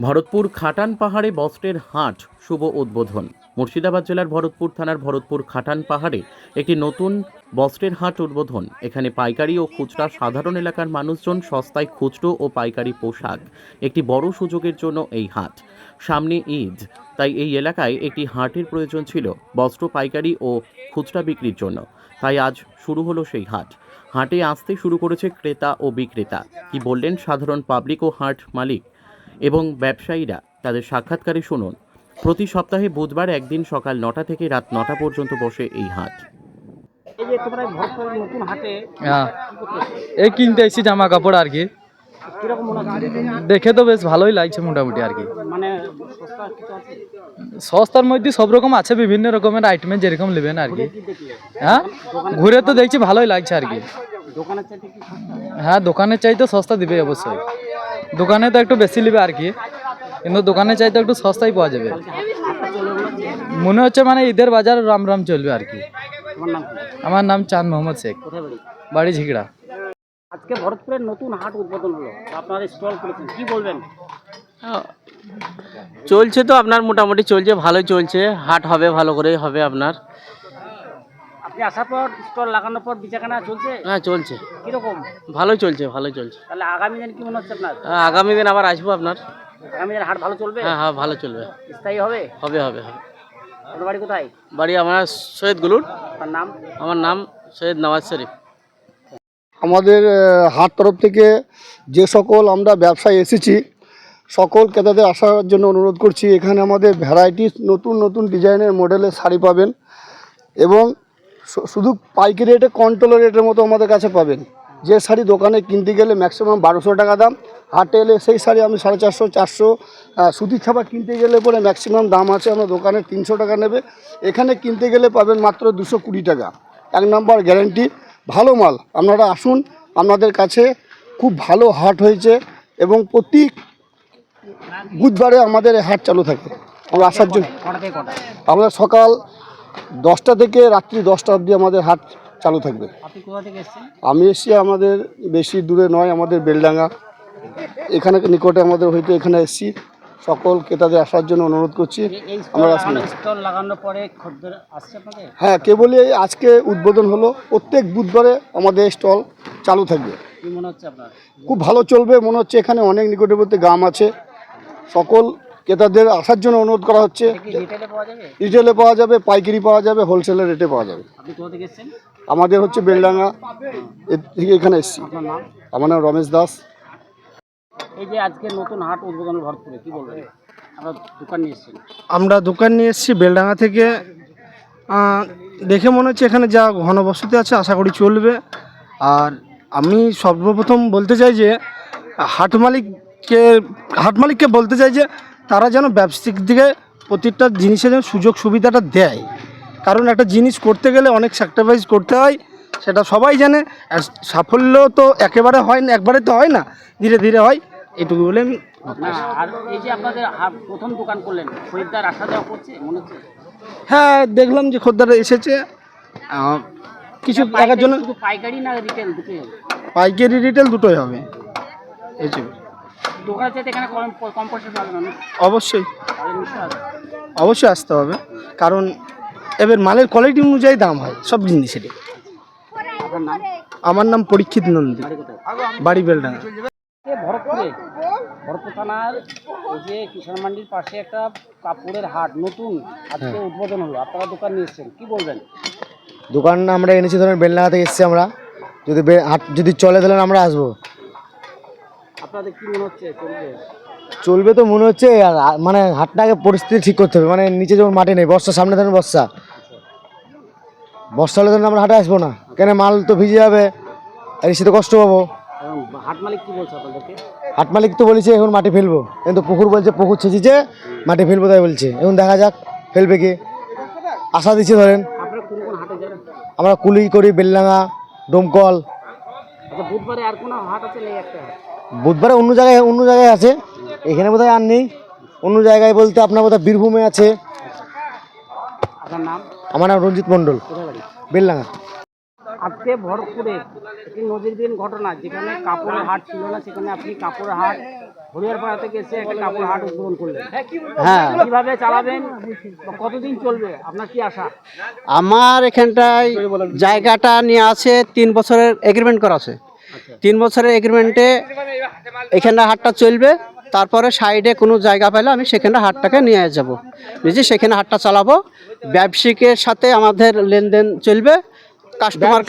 ভরতপুর খাটান পাহাড়ে বস্ত্রের হাট, শুভ উদ্বোধন। মুর্শিদাবাদ জেলার ভরতপুর থানার ভরতপুর খাটান পাহাড়ে একটি নতুন বস্ত্রের হাট উদ্বোধন। এখানে পাইকারি ও খুচরা সাধারণ এলাকার মানুষজন সস্তায় খুচরো ও পাইকারি পোশাক, একটি বড় সুযোগের জন্য এই হাট। সামনে ঈদ, তাই এই এলাকায় একটি হাটের প্রয়োজন ছিল বস্ত্র, পাইকারি ও খুচরা বিক্রির জন্য। তাই আজ শুরু হলো সেই হাট। হাটে আসতে শুরু করেছে ক্রেতা ও বিক্রেতা। কি বললেন সাধারণ পাবলিক ও হাট মালিক? এবং ব্যবসায়ীরা তাদের সাক্ষাৎকারে শুনুন প্রতি সপ্তাহে বুধবার একদিন সকাল নটা থেকে রাত নটা পর্যন্ত বসে এই হাট। এই যে তোমরা এই ভরতপুরের নতুন হাটে হ্যাঁ। এই কিনতে এসেছি জামা কাপড় আর কি। দেখে তো বেশ ভালোই লাগছে মোটামুটি আর কি। মানে সস্তা কিছু আছে? সস্তার মধ্যে সব রকম আছে বিভিন্ন রকমের আইটেমের যেরকম নেবেন আর কি। হ্যাঁ? ঘুরে তো দেখছি ভালোই লাগছে আর কি। দোকানের চাইতে কি সস্তা? হ্যাঁ দোকানের চাই তো সস্তা দিবে অবশ্যই। দোকানে তো একটু বেশি নেবে আর কি। কিন্তু দোকানের চাইতে একটু সস্তাই পাওয়া যাবে। মনে হচ্ছে মানে ঈদের বাজার রাম রাম চলবে আর কি। আমার নাম চাঁদ মোহাম্মদ শেখ। বাড়ি? বাড়ি ঝিগড়া। আজকে ভরতপুরের নতুন হাট উদ্বোধন হলো। আপনারা স্টল করেছেন। কি বলবেন? চলছে তো আপনার মোটামুটি চলছে ভালোই চলছে। হাট হবে ভালো করেই হবে আপনার। আসার পর স্টল লাগানোর পর বেচাকেনা চলছে? হ্যাঁ চলছে। কীরকম? ভালোই চলছে ভালোই চলছে। তাহলে আগামী দিন কি মনে হচ্ছে আপনার? হ্যাঁ, আগামী দিন আবার আসব আপনার। আগামী দিন হাট ভালো চলবে? হ্যাঁ হ্যাঁ ভালো চলবে। স্থায়ী হবে? হবে হবে হবে। আপনার বাড়ি কোথায়? বাড়ি আমার সৈয়দ গুলুর। আপনার নাম? আমার নাম সৈয়দ নওয়াজ শরীফ। আমাদের আহ, হাট তরফ থেকে যে সকল আমরা ব্যবসায় এসেছি সকল ক্রেতাদের আসার জন্য অনুরোধ করছি এখানে আমাদের ভ্যারাইটিস নতুন নতুন ডিজাইনের মডেলের শাড়ি পাবেন এবং শুধু পাইকারি রেটে কন্ট্রোল রেটের মতো আমাদের কাছে পাবেন। যে শাড়ি দোকানে কিনতে গেলে ম্যাক্সিমাম বারোশো টাকা দাম হাটে এলে সেই শাড়ি আমি সাড়ে চারশো চারশো সুতির ছাপা কিনতে গেলে পরে ম্যাক্সিমাম দাম আছে আমরা দোকানে তিনশো টাকা নেবে। এখানে কিনতে গেলে পাবেন মাত্র দুশো কুড়ি টাকা। এক নম্বর গ্যারেন্টি ভালো মাল। আপনারা আসুন আপনাদের কাছে খুব ভালো হাট হয়েছে এবং প্রতি বুধবারে আমাদের এই হাট চালু থাকে। আমরা আসার জন্য আমরা সকাল দশটা থেকে রাত্রি দশটা অবধি আমাদের হাট চালু থাকবে। আমি এসছি আমাদের বেশি দূরে নয় আমাদের বেলডাঙ্গা। এখানে নিকটে আমাদের হয়তো এখানে এসছি। সকল ক্রেতাদের আসার জন্য অনুরোধ করছি। আমরা হ্যাঁ কেবলই আজকে উদ্বোধন হলো। প্রত্যেক বুধবারে আমাদের স্টল চালু থাকবে। খুব ভালো চলবে। মনে হচ্ছে এখানে অনেক নিকটবর্তী গ্রাম আছে। সকল ক্রেতাদের আসার জন্য অনুরোধ করা হচ্ছে। রিটেলে পাওয়া যাবে? রিটেলে পাওয়া যাবে পাইকারি পাওয়া যাবে হোলসেলের রেটে পাওয়া যাবে। আমাদের হচ্ছে বেলডাঙ্গা এর থেকে এখানে এসেছি। আমার নাম রমেশ দাস। এই যে আজকে নতুন হাট উদ্বোধন হলো ভরতপুরে কি বলবেন? দোকান নিয়ে আমরা দোকান নিয়ে এসেছি বেলডাঙ্গা থেকে। দেখে মনে হচ্ছে এখানে যা ঘনবসতি আছে আশা করি চলবে। আর আমি সর্বপ্রথম বলতে চাই যে হাট মালিককে হাট মালিককে বলতে চাই যে তারা যেন ব্যবসায়িক দিকে প্রতিটা জিনিসের যেন সুযোগ সুবিধাটা দেয়। কারণ একটা জিনিস করতে গেলে অনেক স্যাক্রিফাইস করতে হয় সেটা সবাই জানে। সাফল্য তো একেবারে হয় না একবারে তো হয় না ধীরে ধীরে হয়। এটুকু বলে আমি আর এই যে আপনাদের প্রথম দোকান করলেন খরিদ্দার আসা যাওয়া করছে মনে হচ্ছে? হ্যাঁ দেখলাম যে খদ্দের এসেছে। কিছু টাকার জন্য পাইকারি না রিটেল দুটোই হবে? পাইকারি রিটেল দুটোই হবে। এই যে দোকানের চাইতে এখানে কম কম পয়সা পাবেন না অবশ্যই। অবশ্যই আসতে হবে। কারণ এবার মালের কোয়ালিটি অনুযায়ী দাম হয় সব জিনিসেরই। আমার নাম পরীক্ষিত নন্দী। বাড়ি বেলডাঙ্গা। ভরতপুরে। ভরতপুর থানার এই যে কিষাণ মান্ডির পাশে একটা কাপড়ের হাট নতুন। আজকে উদ্বোধন হলো। আপনারা দোকান নিয়ে এসেছেন। কি বলবেন? দোকান আমরা এনেছি ধরেন বেলডাঙ্গা থেকে এসেছি আমরা। যদি হাট যদি চলে তাহলে আমরা আসব। আপনাদের কি মনে হচ্ছে? চলবে? চলবে তো মনে হচ্ছে আর মানে হাটটাকে পরিস্থিতি ঠিক করতে হবে। মানে নিচে যেমন মাটি নেই বর্ষার সামনে ধরেন বর্ষা। বর্ষা হলে আমরা হাটে আসব না। কেন মাল তো ভিজে যাবে আর এসে তো কষ্ট পাবো। হাট মালিক কি বলছে আপনাদেরকে? হাট মালিক তো বলেছে এখন মাটি ফেলব। কিন্তু পুকুর বলছে পুকুর ছেঁচেছে মাটি ফেলব তাই বলছে। এখন দেখা যাক ফেলবে কি? আশা দিচ্ছে ধরেন। আমরা কুলি করি বেলডাঙ্গা ডোমকল। আচ্ছা বুধবারে আর কোনো হাট আছে? নেই একটা বুধবারে অন্য জায়গায় অন্য জায়গায় আছে। এখানে বোধহয় আর নেই। অন্য জায়গায় বলতে আপনার বোধহয় বীরভূমে আছে। আপনার নাম? আমার নাম রঞ্জিত মণ্ডল। কোথায় বেলডাঙ্গা। আজকে ভরতপুরে একটি নজিরবিহীন ঘটনা যেখানে কাপড়ের হাট ছিল না সেখানে আপনি কাপড়ের হাট হরিয়ারপাড়া থেকে এসে একটা কাপড় হাট উদ্বোধন করলেন। হ্যাঁ। কীভাবে চালাবেন কতদিন চলবে? আপনার কি আশা? আমার এখানটায় জায়গাটা নিয়ে আছে তিন বছরের এগ্রিমেন্ট করা আছে। তিন বছরের এগ্রিমেন্টে এখানে হাটটা চলবে তারপরে সাইডে কোনো জায়গা পেলে আমি সেখানে হাটটাকে নিয়ে যাব। নিজে সেখানে হাটটা চালাবো। ব্যবসায়িকের সাথে আমাদের লেনদেন চলবে কাস্টমার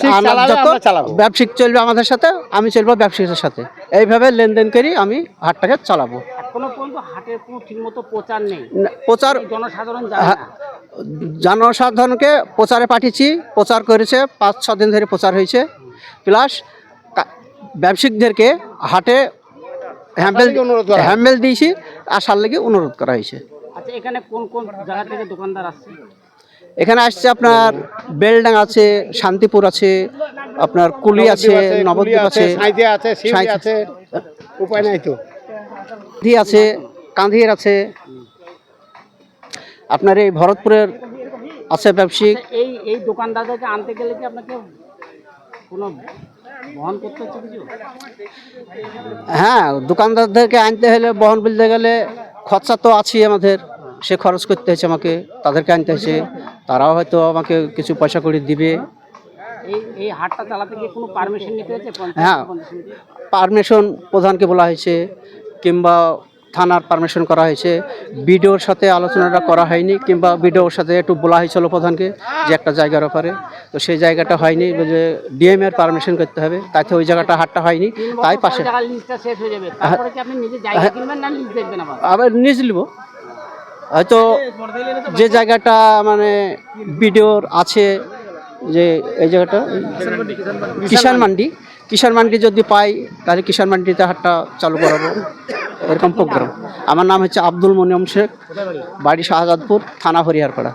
ব্যবসায়িক চলবে। আমাদের সাথে আমি চলবো ব্যবসায়ীদের সাথে। এইভাবে লেনদেন করি আমি হাটটাকে চালাবো। এখনও পর্যন্ত হাটের কোনো ঠিকমতো প্রচার নেই। না, প্রচার জনসাধারণ জানে হ্যাঁ, জনসাধারণকে প্রচারে পাঠিয়েছি প্রচার করেছে পাঁচ ছ দিন ধরে প্রচার হয়েছে। প্লাস ব্যবসায়িকদেরকে হাটে হ্যাম্বেল হ্যাম্বেল দিয়েছি আসার লেগে অনুরোধ করা হয়েছে। আচ্ছা এখানে কোন কোন জায়গা থেকে দোকানদার আসছে? এখানে আসছে আপনার বেলডাং আছে শান্তিপুর আছে আপনার কুলি আছে নবদ্বীপ আছে আছে উপায় নাই তো। আছে কাঁধির আছে। আপনার এই ভরতপুরের আছে ব্যবসায়িক আচ্ছা, এই এই দোকানদারদেরকে আনতে গেলে কি আপনাকে কোনো হ্যাঁ দোকানদারদেরকে আনতে হলে বহন বলতে গেলে খরচা তো আছেই আমাদের। সে খরচ করতে হয়েছে আমাকে তাদেরকে আনতে হয়েছে তারাও হয়তো আমাকে কিছু পয়সা করে দিবে। এই এই হাটটা চালাতে গিয়ে কোনো পারমিশন নিতে হয়েছে? হ্যাঁ। পারমিশন প্রধানকে বলা হয়েছে কিংবা থানার পারমিশন করা হয়েছে। বিডিওর সাথে আলোচনাটা করা হয়নি কিংবা বিডিওর সাথে একটু বলা হয়েছিল প্রধানকে যে একটা জায়গার ব্যাপারে তো সেই জায়গাটা হয়নি যে ডিএম এর পারমিশন করতে হবে। তাতে ওই জায়গাটা হাটটা হয়নি। তাই পাশে হয়ে আবার? আবার নিজ নিব। হয়তো যে জায়গাটা মানে বিডিওর আছে যে এই জায়গাটা কিষান মান্ডি। কিষান মান্ডি যদি পাই, তাহলে কিষাণ মান্ডিতে হাটটা চালু করাবো। এরকম প্রোগ্রাম। আমার নাম হচ্ছে আব্দুল মনিয়ম শেখ, বাড়ি শাহজাদপুর, থানা হরিয়ারপাড়া